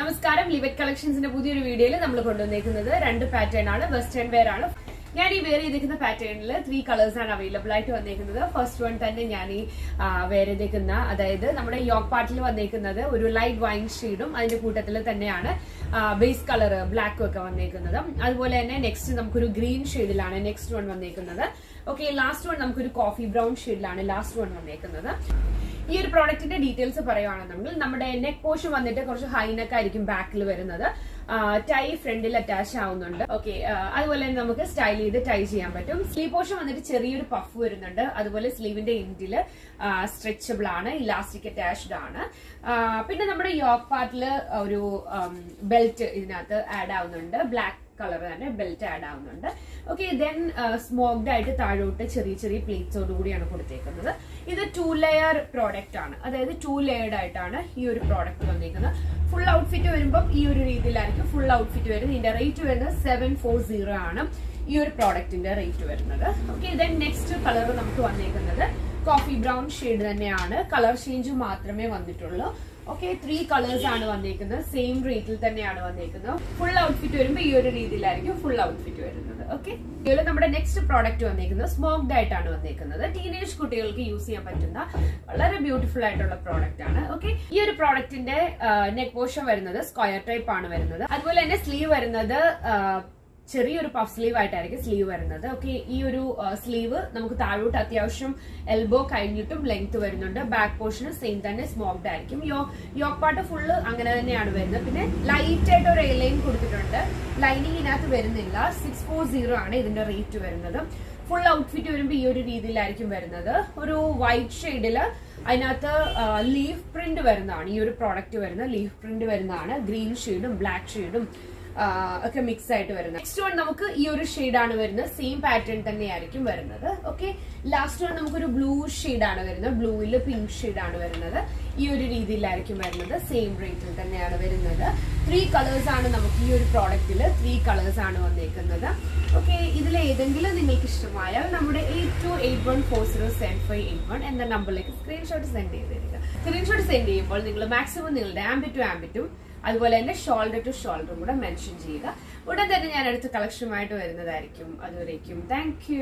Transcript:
നമസ്കാരം ലിവറ്റ് കളക്ഷൻസിന്റെ പുതിയൊരു വീഡിയോയിൽ നമ്മൾ കൊണ്ടുവന്നേക്കുന്നത് രണ്ട് പാറ്റേൺ ആണ്. വെസ്റ്റേൺ വെയർ ആണ്. ഞാൻ ഈ വെയർ ചെയ്തിരിക്കുന്ന പാറ്റേണിൽ ത്രീ കളേഴ്സ് ആണ് അവൈലബിൾ ആയിട്ട് വന്നേക്കുന്നത്. ഫസ്റ്റ് വൺ തന്നെ ഞാൻ ഈ വെയർ ചെയ്തേക്കുന്ന അതായത് നമ്മുടെ യോക്ക് പാർട്ടിൽ വന്നേക്കുന്നത് ഒരു ലൈറ്റ് വൈൻ ഷെയ്ഡും അതിന്റെ കൂട്ടത്തിൽ തന്നെയാണ് ബേസ് കളർ ബ്ലാക്കും ഒക്കെ വന്നേക്കുന്നത്. അതുപോലെ തന്നെ നെക്സ്റ്റ് നമുക്കൊരു ഗ്രീൻ ഷെയ്ഡിലാണ് നെക്സ്റ്റ് വൺ വന്നേക്കുന്നത്. ഓക്കെ ലാസ്റ്റ് വൺ നമുക്കൊരു കോഫി ബ്രൗൺ ഷെയ്ഡിലാണ് ലാസ്റ്റ് വൺ വന്നേക്കുന്നത്. ഈ ഒരു പ്രോഡക്റ്റിന്റെ ഡീറ്റെയിൽസ് പറയുകയാണെന്നുണ്ടെങ്കിൽ നമ്മുടെ നെക്ക് പോഷൻ വന്നിട്ട് കുറച്ച് ഹൈനെക്ക് ആയിരിക്കും ബാക്കിൽ വരുന്നത്. ടൈ ഫ്രണ്ടിൽ അറ്റാച്ച് ആവുന്നുണ്ട്. ഓക്കെ അതുപോലെ തന്നെ നമുക്ക് സ്റ്റൈൽ ചെയ്ത് ടൈ ചെയ്യാൻ പറ്റും. സ്ലീവ് പോഷൻ വന്നിട്ട് ചെറിയൊരു പഫ് വരുന്നുണ്ട്. അതുപോലെ സ്ലീവിന്റെ എൻഡിൽ സ്ട്രെച്ചബിൾ ആണ് ഇലാസ്റ്റിക് അറ്റാച്ച്ഡ് ആണ്. പിന്നെ നമ്മുടെ യോക്ക് പാർട്ടിൽ ഒരു ബെൽറ്റ് ഇതിനകത്ത് ആഡ് ആവുന്നുണ്ട്. ബ്ലാക്ക് കളർ തന്നെ ബെൽറ്റ് ആഡ് ആവുന്നുണ്ട്. ഓക്കെ ദെൻ സ്മോക്ഡ് ആയിട്ട് താഴോട്ട് ചെറിയ ചെറിയ പ്ലേറ്റ്സോട് കൂടിയാണ് കൊടുത്തേക്കുന്നത്. ഇത് ടു ലെയർ പ്രോഡക്റ്റ് ആണ്. അതായത് ടു ലെയർഡ് ആയിട്ടാണ് ഈ ഒരു പ്രോഡക്റ്റ് വന്നിരിക്കുന്നത്. ഫുൾ ഔട്ട്ഫിറ്റ് വരുമ്പോൾ ഈ ഒരു രീതിയിലായിരിക്കും ഫുൾ ഔട്ട്ഫിറ്റ് വരുന്നത്. ഇതിന്റെ റേറ്റ് വരുന്നത് സെവൻ ഫോർ സീറോ ആണ് ഈ ഒരു പ്രോഡക്റ്റിന്റെ റേറ്റ് വരുന്നത്. ഓക്കെ ദെൻ നെക്സ്റ്റ് കളർ നമുക്ക് വന്നിരിക്കുന്നത് കോഫി ബ്രൗൺ ഷെയ്ഡ് തന്നെയാണ്. കളർ ചേഞ്ച് മാത്രമേ വന്നിട്ടുള്ളൂ. ഓക്കെ ത്രീ കളേഴ്സ് ആണ് വന്നിരിക്കുന്നത് സെയിം റേറ്റിൽ തന്നെയാണ് വന്നിരിക്കുന്നത് ഫുൾ ഔട്ട്ഫിറ്റ് വരുമ്പോൾ ഈ ഒരു രീതിയിലായിരിക്കും ഫുൾ ഔട്ട്ഫിറ്റ് വരുന്നത്. ഓക്കെ നമ്മുടെ നെക്സ്റ്റ് പ്രോഡക്റ്റ് വന്നേക്കുന്നത് സ്മോക്ഡ് ആയിട്ടാണ് വന്നേക്കുന്നത്. ടീനേജ് കുട്ടികൾക്ക് യൂസ് ചെയ്യാൻ പറ്റുന്ന വളരെ ബ്യൂട്ടിഫുൾ ആയിട്ടുള്ള പ്രോഡക്റ്റ് ആണ്. ഓക്കെ ഈ ഒരു പ്രോഡക്റ്റിന്റെ നെക്ക് പോഷൻ വരുന്നത് സ്ക്വയർ ടൈപ്പ് ആണ് വരുന്നത്. അതുപോലെ തന്നെ സ്ലീവ് വരുന്നത് ചെറിയൊരു പഫ് സ്ലീവ് ആയിട്ടായിരിക്കും സ്ലീവ് വരുന്നത്. ഓക്കെ ഈ ഒരു സ്ലീവ് നമുക്ക് താഴോട്ട് അത്യാവശ്യം എൽബോ കഴിഞ്ഞിട്ടും ലെങ്ത് വരുന്നുണ്ട്. ബാക്ക് പോർഷൻ സെയിം തന്നെ സ്മോക്ഡ് ആയിരിക്കും. യോ യോക്ക് പാട്ട് ഫുള്ള് അങ്ങനെ തന്നെയാണ് വരുന്നത്. പിന്നെ ലൈറ്റ് ആയിട്ട് ഒരു എലൈൻ കൊടുത്തിട്ടുണ്ട്. ലൈനിങ് ഇതിനകത്ത് വരുന്നില്ല. സിക്സ് ഫോർ സീറോ ആണ് ഇതിന്റെ റേറ്റ് വരുന്നത്. ഫുൾ ഔട്ട്ഫിറ്റ് വരുമ്പോൾ ഈ ഒരു രീതിയിലായിരിക്കും വരുന്നത്. ഒരു വൈറ്റ് ഷെയ്ഡിൽ അതിനകത്ത് ലീഫ് പ്രിന്റ് വരുന്നതാണ്. ഈ ഒരു പ്രോഡക്റ്റ് വരുന്നത് ലീഫ് പ്രിന്റ് വരുന്നതാണ്. ഗ്രീൻ ഷെയ്ഡും ബ്ലാക്ക് ഷെയ്ഡും ഒക്കെ മിക്സ് ആയിട്ട് വരുന്നത്. നെക്സ്റ്റ് വൺ നമുക്ക് ഈ ഒരു ആണ് വരുന്നത്. സെയിം പാറ്റേൺ തന്നെയായിരിക്കും വരുന്നത്. ഓക്കെ ലാസ്റ്റ് വൺ നമുക്കൊരു ബ്ലൂ ആണ് വരുന്നത്. ബ്ലൂവിൽ പിങ്ക് ആണ് വരുന്നത്. ഈ ഒരു രീതിയിലായിരിക്കും വരുന്നത്. സെയിം റേറ്റിൽ തന്നെയാണ് വരുന്നത്. ത്രീ കളേഴ്സ് ആണ് നമുക്ക് ഈ ഒരു പ്രോഡക്റ്റിൽ ത്രീ കളേഴ്സ് ആണ് വന്നേക്കുന്നത്. ഓക്കെ ഇതിൽ ഏതെങ്കിലും നിങ്ങൾക്ക് ഇഷ്ടമായാൽ നമ്മുടെ eight two eight one four zero seven five eight one എന്ന നമ്പറിലേക്ക് സ്ക്രീൻഷോട്ട് സെൻഡ് ചെയ്ത് തരിക. സ്ക്രീൻഷോട്ട് സെൻഡ് ചെയ്യുമ്പോൾ നിങ്ങൾ മാക്സിമം നിങ്ങളുടെ ആംബിറ്റും ആംബിറ്റും അതുപോലെ തന്നെ ഷോൾഡർ ടു ഷോൾഡറും കൂടെ മെൻഷൻ ചെയ്യുക. ഉടൻ തന്നെ ഞാൻ അടുത്ത കളക്ഷനുമായിട്ട് വരുന്നതായിരിക്കും. അതുവരേക്കും. താങ്ക്